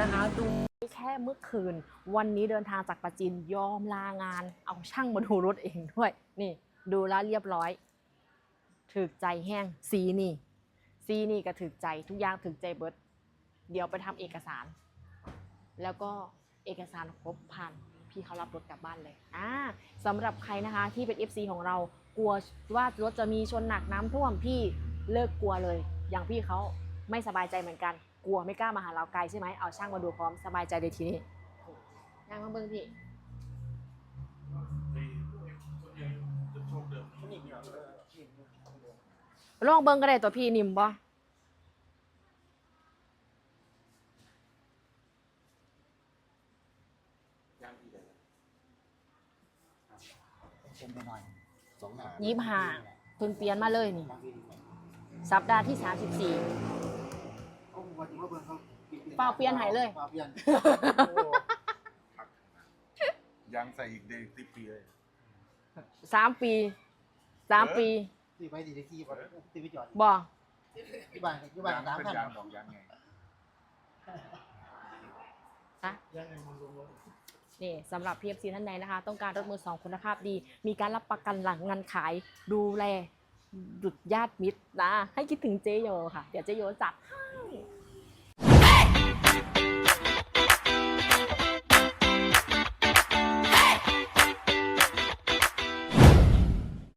นะคะดูแค่เมื่อคืน วันนี้เดินทางจากประจินยอมลางาน เอาช่างมาดูรถเองด้วย นี่ ดูแลวเรียบร้อยถึกใจแห้งสีนี่ซีนี่ก็ถึกใจทุกอย่างถึกใจเบิร์ดเดี๋ยวไปทำเอกสาร แล้วก็เอกสารครบพันพี่เขารับรถกลับบ้านเลยอ่าสำหรับใครนะคะที่เป็น FC ของเรากลัวว่ารถจะมีชนหนักน้ำท่วมพี่เลิกกลัวเลย อย่างพี่เขา ไม่สบายใจเหมือนกัน กลัวไม่กล้ามาหาเราไกลใช่ไหมเอาช่างมาดูพร้อมสบายใจเลยทีนี้ย่างมาเบิ้งพี่ลองเบิ้งก็ได้ตัวพี่นิ่มบ่เป็นไปหน่อยสองหนายี่ห้าเพิ่งเปลี่ยนมาเลยนี่ สัปดาห์ที่34โอ้วันนี้ว่าเบิ่งเขา เปล่าเปลี่ยนให้เลยเปล่าเปลี่ยนยังใส่อีกเดย์สิบปีเลย3ปี3ปีตีไปตีได้ที่บ่ตีไปจอดบ่ที่บ้านที่บ้านยังสามเป็นพันยางดอกยางไงฮะยังไงมันลงนี่สำหรับ PFC ท่านใดนะคะ ต้องการรถมือสองคุณภาพดี มีการรับประกันหลังงานขาย ดูแลดุดญาติมิตรนะ ให้คิดถึงเจโยค่ะ เดี๋ยวเจโยจัดให้